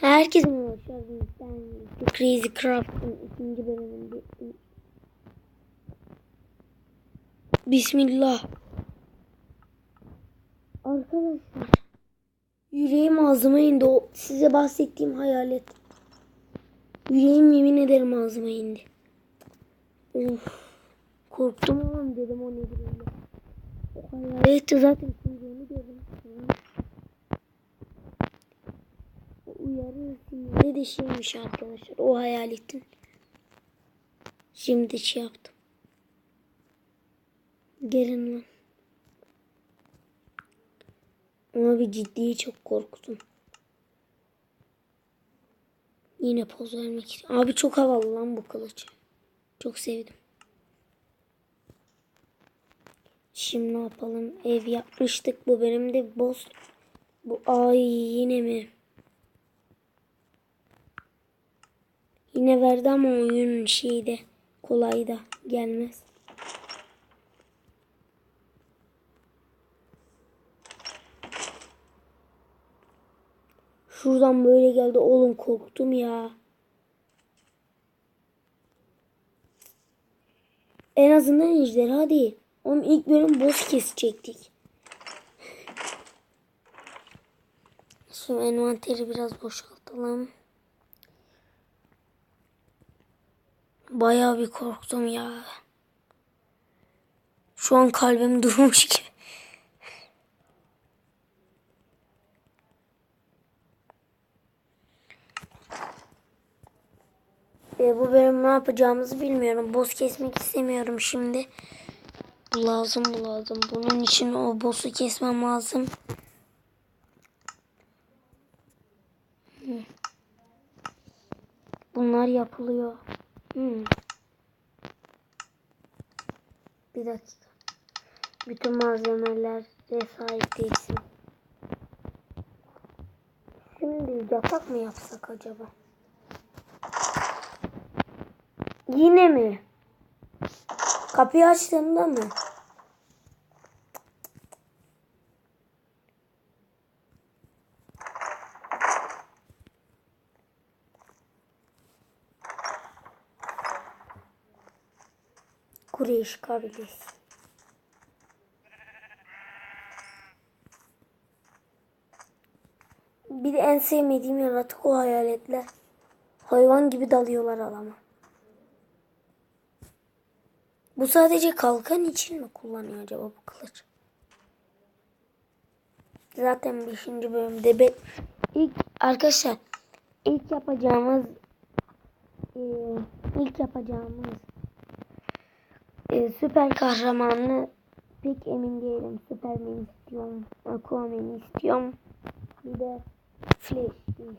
Herkese merhaba. Ben Crazy Craft'ın ikinci bölümünde. Bismillah. Arkadaşlar. Yüreğim ağzıma indi. O size bahsettiğim hayalet. Yüreğim yemin ederim ağzıma indi. Of. Korktum oğlum dedim o nedir öyle. O hayalet zaten kuyruğunu gördüm. O uyarı sinyali de şeymiş arkadaşlar. O hayaletin. Şimdi şey yaptım. Gelin lan. Ama bir ciddiyi çok korktum. Yine poz vermek istiyorum. Abi çok havalı lan bu kılıç. Çok sevdim. Şimdi ne yapalım? Ev yapmıştık bu bölümde. Boss. Bu ay yine mi? Yine verdi ama oyun şeyde kolay da gelmez. Şuradan böyle geldi. Oğlum korktum ya. En azından ejderha değil. Oğlum ilk bölüm boss kesecektik. Şu envanteri biraz boşaltalım. Bayağı bir korktum ya. Şu an kalbim durmuş gibi. E, bu bölüm ne yapacağımızı bilmiyorum. Boss kesmek istemiyorum şimdi. Lazım lazım. Bunun için o boss'u kesmem lazım. Bunlar yapılıyor. Hmm. Bir dakika. Bütün malzemeler sahip değilsin. Şimdi yatak mı yapsak acaba? Yine mi? Kapıyı açtığımda mı? Kuryeş kabilesi. Bir de en sevmediğim yaratık o hayaletler. Hayvan gibi dalıyorlar adama. Bu sadece kalkan için mi kullanıyor acaba bu kılıç? Zaten 5. bölümde be ilk arkadaşlar ilk yapacağımız ilk yapacağımız e, süper kahramanı pek emin değilim. Superman istiyorum. Aquaman istiyorum. Bir de Flash istiyorum.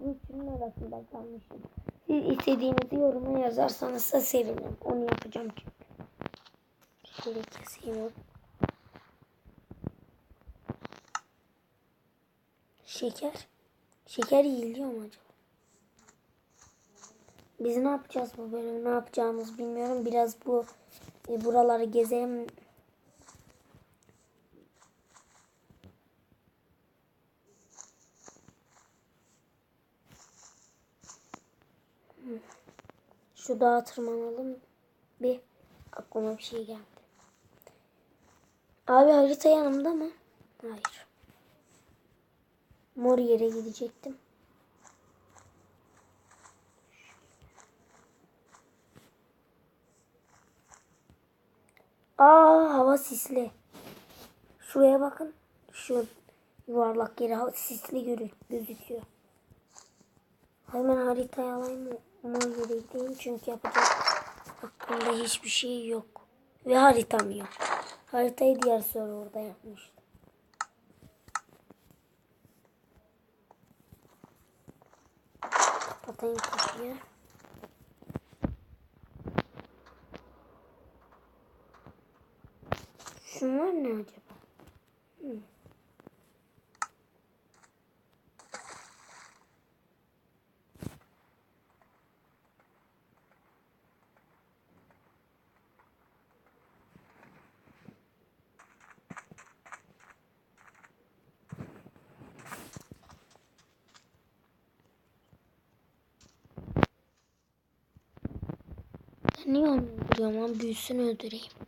Bu üçünün arasında kalmışım. Siz istediğinizi yoruma yazarsanız da sevinirim. Onu yapacağım çünkü. Şöyle keseyim. Şeker. Şeker yiyiliyor mu acaba? Biz ne yapacağız bu bölüm? Ne yapacağımızı bilmiyorum. Biraz bu e, buraları gezelim. Şu dağa tırmanalım. Bir aklıma bir şey geldi. Abi harita yanımda mı? Hayır. Mor yere gidecektim. Aa hava sisli. Şuraya bakın. Şu yuvarlak hava sisli görü gözüküyor. Hemen haritayı alayım mı? Yere gideyim çünkü yapacak hakkında hiçbir şey yok. Ve haritam yok. Haritayı diğer soru orada yapmıştım. Kapatayım kapıyı. Şunlar ne acaba? Hı. Ben niye onu vuruyorum lan büyüsünü öldüreyim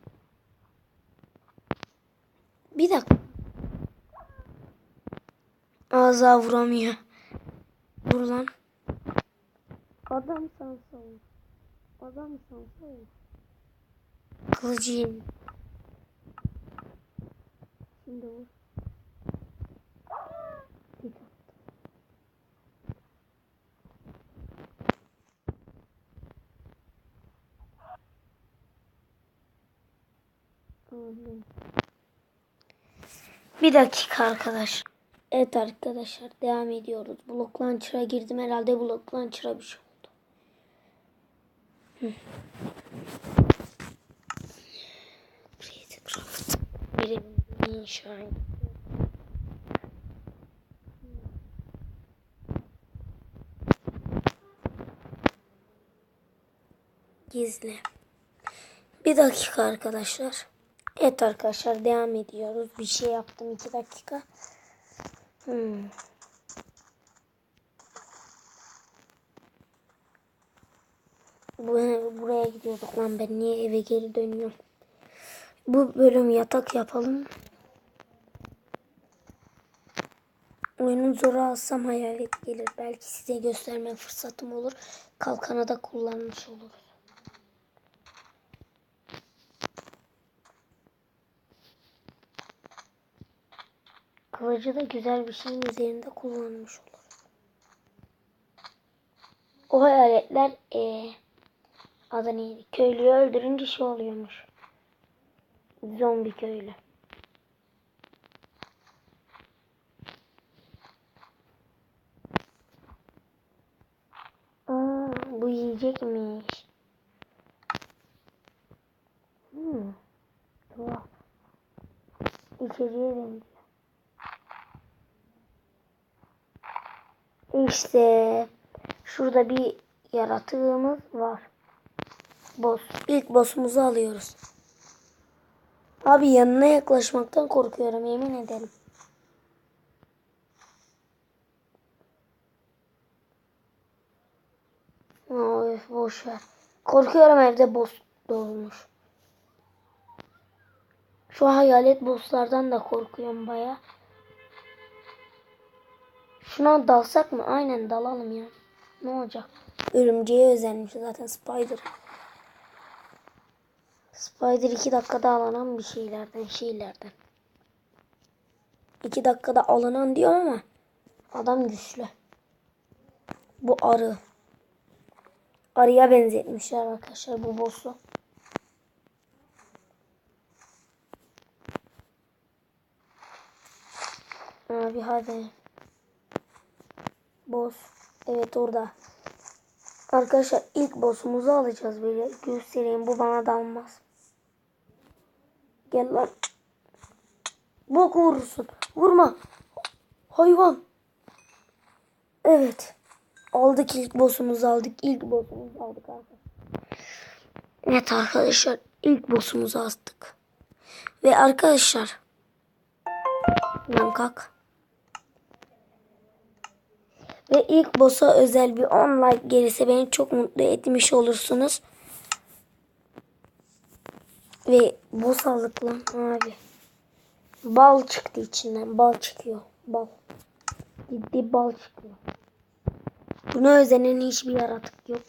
dakika. Ağza vuramıyor. Dur lan. Adam san savun. Adam san savun. Kılıcı yemin. Şimdi vur. Amin. Bir dakika arkadaş. Evet arkadaşlar devam ediyoruz. Block Launcher'a girdim herhalde Block Launcher'a bir şey oldu. Hı. İnşa et. Gizli. Bir dakika arkadaşlar. Evet arkadaşlar devam ediyoruz. Bir şey yaptım iki dakika. Hmm. Bu, buraya gidiyorduk lan ben niye eve geri dönüyorum. Bu bölüm yatak yapalım. Oyunu zora alsam hayalet gelir. Belki size gösterme fırsatım olur. Kalkanı da kullanmış oluruz. Kılıcı da güzel bir şeyin üzerinde kullanmış olur. O hayaletler ee, adı neydi? Köylüyü öldürünce şey oluyormuş. Zombi köylü. Bu yiyecekmiş. Hmm. Tuhaf. İçeriye benziyor. İşte şurada bir yaratığımız var. Boss. İlk boss'umuzu alıyoruz. Abi yanına yaklaşmaktan korkuyorum yemin ederim. Oy boş ver. Korkuyorum evde boss dolmuş. Şu hayalet bosslardan da korkuyorum baya. Şuna dalsak mı? Aynen dalalım ya. Ne olacak? Örümceğe özenmiş zaten Spider. Spider iki dakikada alınan bir şeylerden şeylerden. İki dakikada alınan diyor ama adam güçlü. Bu arı. Arıya benzetmişler arkadaşlar bu boss'u. Abi hadi. Boss. Evet orada. Arkadaşlar ilk boss'umuzu alacağız böyle. Göstereyim bu bana dalmaz. Gel lan. Bok vurursun. Vurma. Hayvan. Evet. Aldık ilk boss'umuzu aldık. İlk boss'umuzu aldık arkadaşlar. Evet arkadaşlar ilk boss'umuzu astık. Ve arkadaşlar. Lan kalk. Ve ilk boss'a özel bir 10 like gelirse beni çok mutlu etmiş olursunuz. Ve boss aldık lan abi. Bal çıktı içinden. Bal çıkıyor. Bal. Ciddi bal çıkıyor. Buna özenen hiçbir yaratık yok.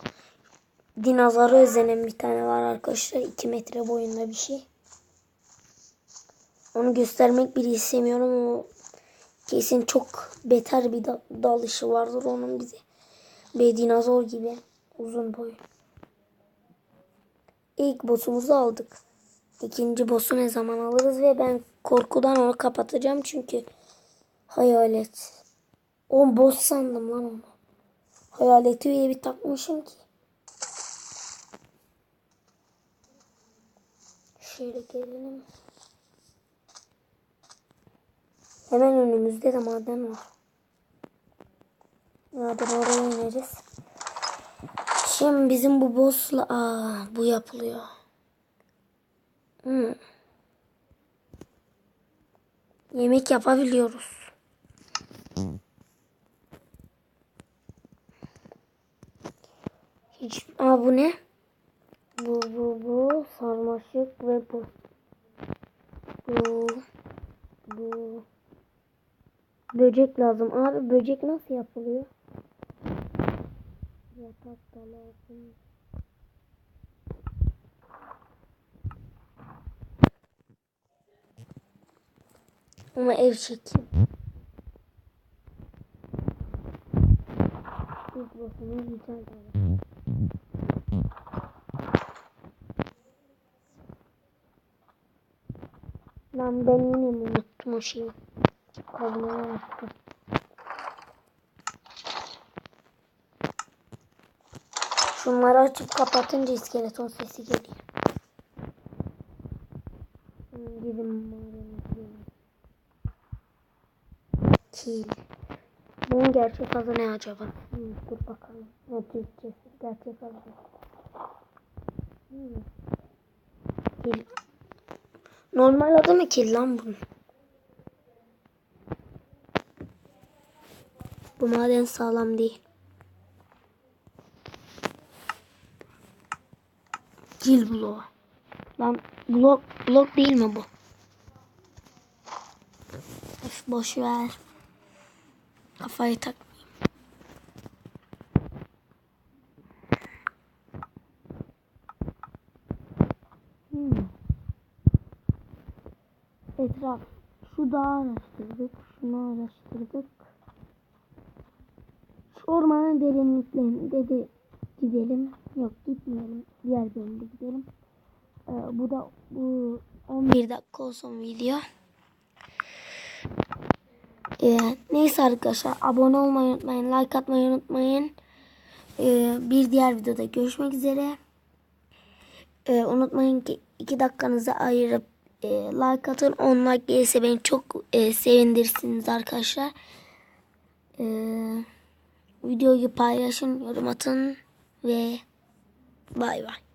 Dinozora özenen bir tane var arkadaşlar. 2 metre boyunda bir şey. Onu göstermek bile istemiyorum. O kesin çok beter bir da dalışı vardır onun bize. Bir dinozor gibi uzun boy. İlk boss'umuzu aldık. İkinci boss'u ne zaman alırız ve ben korkudan onu kapatacağım çünkü hayalet. O boss sandım lan onu. Hayaleti öyle bir takmışım ki. Şöyle gelelim. Hemen önümüzde de maden var. Maden oraya ineriz. Şimdi bizim bu boss'la aa bu yapılıyor. Hmm. Yemek yapabiliyoruz. Hiç aa bu ne? Bu bu bu sarmaşık ve bu. Bu bu böcek lazım. Abi böcek nasıl yapılıyor? Yatak da lazım. Ama ev çekeyim. Mikrofonu rica ederim. Lan ben yine mi unuttum o şeyi? Yaptım. Şunları açıp kapatınca iskeleton sesi geliyor. Gidin. Kil. Bunun gerçek adı ne acaba? Hmm, dur bakalım. Ne Türkçesi? Gerçek adı. Hmm. Kil. Normal adı mı kil lan bunun? Bu maden sağlam değil. Kil bloğu. Lan blok blok değil mi bu? Öf, boş ver. Kafayı takmayayım. Hmm. Etraf. Şu dağı araştırdık. Şunu araştırdık. Ormanın derinliklerinde de gidelim. Yok gitmeyelim. Diğer bölümde gidelim. Ee, bu da bu 11 dakika olsun video. Ee, neyse arkadaşlar abone olmayı unutmayın. Like atmayı unutmayın. Ee, bir diğer videoda görüşmek üzere. Ee, unutmayın ki 2 dakikanızı ayırıp e, like atın. 10 like gelirse beni çok e, sevindirirsiniz arkadaşlar. Ee, videoyu paylaşın, yorum atın ve bay bay.